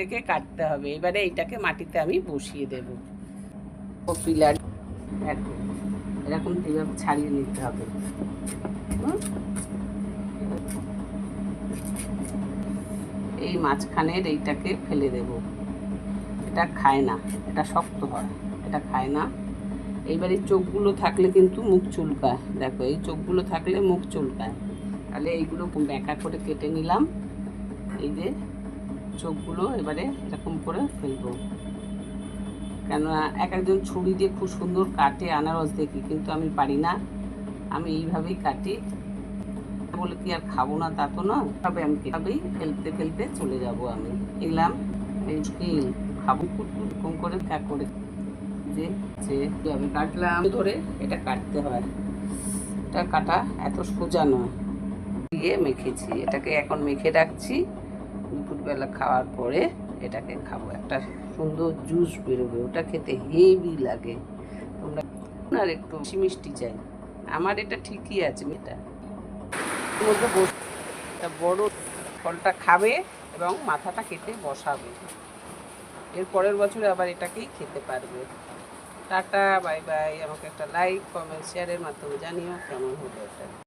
রেখে কাটতে হবে। এবারে এইটাকে মাটিতে আমি বসিয়ে দেব। পিলার এরকম এইভাবে ছাড়িয়ে নিতে হবে? এই মাঝখানের এইটাকে ফেলে দেব। এটা খায় না, এটা শক্ত হয়, এটা খায় না। এইবার এই চোখগুলো থাকলে কিন্তু মুখ চুলকায়। দেখো, এই চোখগুলো থাকলে মুখ চুলকায়। তাহলে এইগুলো ব্যাঁকা করে কেটে নিলাম। এই যে চোখগুলো এবারে এরকম করে ফেলব। কেননা এক একজন ছুরি দিয়ে খুব সুন্দর কাটে আনারস দেখি, কিন্তু আমি পারি না। আমি এইভাবেই কাটি। বলে কি আর খাব না তা তো না তবে আমি এভাবেই ফেলতে ফেলতে চলে যাব আমি। এলাম স্কিল খাব। কম করে ত্যাগ করে যে যে আমি কাটলাম। ধরে এটা কাটতে হয়। এটা কাটা এত সোজা নয়। দিয়ে মেখেছি। এটাকে এখন মেখে রাখছি। দুপুরবেলা খাওয়ার পরে এটাকে খাব। একটা সুন্দর জুস বেরোবে, ওটা খেতে হেভি লাগে। তোমরা একটু মিষ্টি চাই। আমার এটা ঠিকই আছে এটা বড় ফলটা খাবে এবং মাথাটা কেটে বসাবে। এর পরের বছরে আবার এটাকেই খেতে পারবে। Tata, bye bye. আমাকে একটা লাইক কমেন্ট শেয়ারের মাধ্যমে জানিও কেমন হলো এটা।